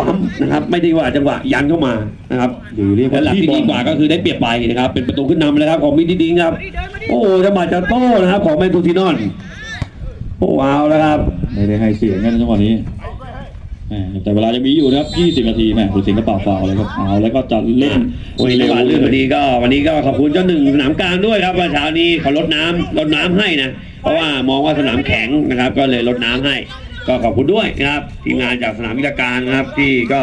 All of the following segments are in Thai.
ปั๊มนะครับไม่ได้ว่าจังหวะยันเข้ามานะครับหรือเรียกและว่าหลักที่ดีกว่าก็คือได้เปรียบไปนะครับ เป็นประตูขึ้นนำเลยครับของมิดิดิงครับ โอ้โหจังหวะจะโต้นะครับ ของแมนทูทินอนโอ้ว้าวแล้วครับไม่ได้ให้เสียงกันจังหวะนี้แหมแต่เวลาจะมีอยู่นะครับ20นาทีแหมผู้สิงห์ก็เป่าฟาวเลยครับเอาแล้วก็จะเล่นโอ้ยจังหวะเรื่องพอดีก็ วันนี้ก็ขอบคุณเจ้าหนึ่งสนามกลางด้วยครับว่าเช้านี้เขาลดน้ำลดน้ำให้นะเพราะว่ามองว่าสนามแข็งนะครับ ก็เลยลดน้ำให้ ก็ขอบคุณด้วยนะครับทีมงานจากสนามวิทยาการนะครับ ที่ก็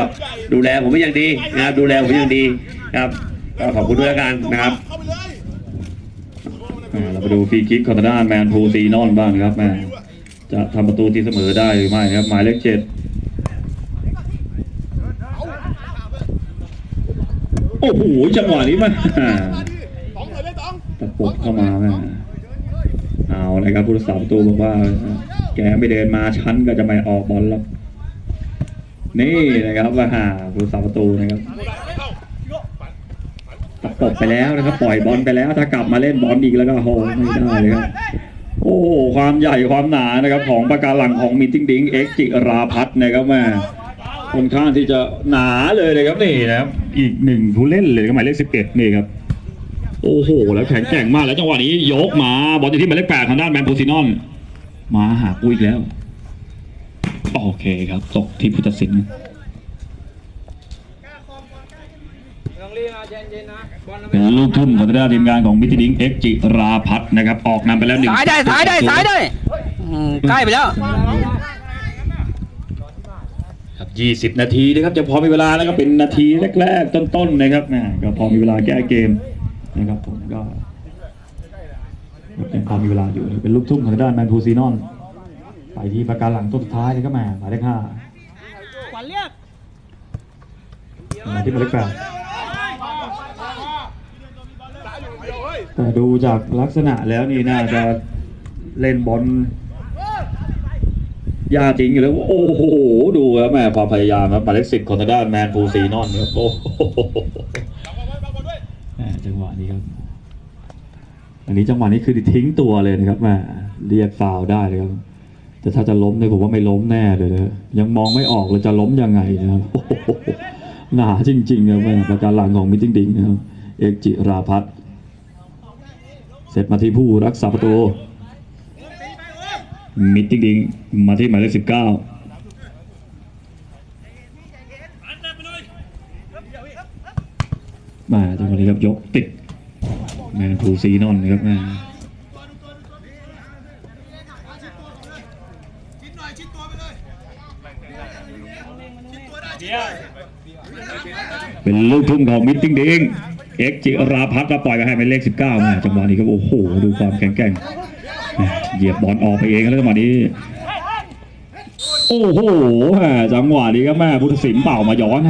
ดูแลผมเป็นอย่างดีนะครับ ดูแลผมเป็นอย่างดีครับก็ขอบคุณด้วยกันนะครับอ่าเราไปดูฟรีคิกของทางด้านแมนพูซีนอนบ้างนะครับแม่จะทำประตูตีเสมอได้หรือไม่นะครับ หมายเลขเจ็ดโอ้โหจังหวะนี้มันตะปบเข้ามาแม่ เอาเลยครับผู้รักษาประตูบอกว่า แกไม่เดินมาชั้นก็จะไม่ออกบอลแล้วนี่นะครับว่าหาผู้รักษาประตูนะครับตะปบไปแล้วนะครับ ปล่อยบอลไปแล้ว ถ้ากลับมาเล่นบอลอีกแล้วก็โหไม่ได้เลยครับโอ้โหความใหญ่ความหนานะครับ ของปากการังของมิทติ้งดิงเอ็กจิราพัฒน์นะครับแม่ค่อนข้างที่จะหนาเลยนะครับนี่นะครับ อีกหนึ่งผู้เล่นเลยก็หมายเลขสิบเอ็ดนี่ครับ โอ้โหแล้วแข็งแกร่งมากแล้วจังหวะนี้ยกมาบอลอยู่ที่หมายเลขแปดทางด้านแมนโพซินอน มาหากูอีกแล้ว โอเคครับตกที่ผู้ตัดสินต้องรีบนะเย็นๆนะบอลเราเป็นลูกทุ่มของทางด้านทีมงานของมิทติ้งเอ็กจิราพัฒน์นะครับ ออกนำไปแล้วหนึ่งสายได้สายได้สายได้อืมใกล้ไปแล้ว ครับยี่สิบ20 นาทีนะครับจะพอมีเวลาแล้วก็เป็นนาทีแรกๆ ต้นๆนะครับแหมก็พอมีเวลาแก้เกม นะครับผมก็ยังพอมีเวลาอยู่เป็นลูกทุ่งของทางด้านแมนพูซีนอนไปที่ประการหลังตัวสุดท้ายเลยก็แหมหมายเลขห้าขวัญเรียกมาที่หมายเลขแปดแต่ดูจากลักษณะแล้วนี่น่าจะเล่นบอลยากจริงอยู่แล้วโอ้โห ดูครับแม่ความพยายามครับหมายเลขสิบของทางด้านแมนฟูซีนอนครับโอ้โหแม่ จังหวะนี้ครับ อันนี้จังหวะนี้คือทิ้งตัวเลยนะครับแม่เรียกฟาวได้เลยครับ แต่ถ้าจะล้มเนี่ยผมว่าไม่ล้มแน่เลยนะยังมองไม่ออกเลยจะล้มยังไงนะครับโอ้โหหนาจริงๆครับแม่ประการหลังของมิติ้งดิงนะครับ เอกจิราพัฒน์เสร็จมาที่ผู้รักษาประตูมิติ้งดิงมาที่หมายเลขสิบเก้า มาจังหวะนี้ครับยกติดแมนพูซีนอนนะครับแม่เป็นลูกทุ่งของมิตติ้งดิงเอ็กจิราพัฒน์แล้วปล่อยไปให้หมายเลขสิบเก้ามาจังหวะนี้ครับโอ้โห ดูความแข็งแกร่งเหยียบบอลออกไปเองแล้วจังหวะนี้ โอ้โหจังหวะนี้ก็แม่พุทธศิลป์เป่ามาย้อนให้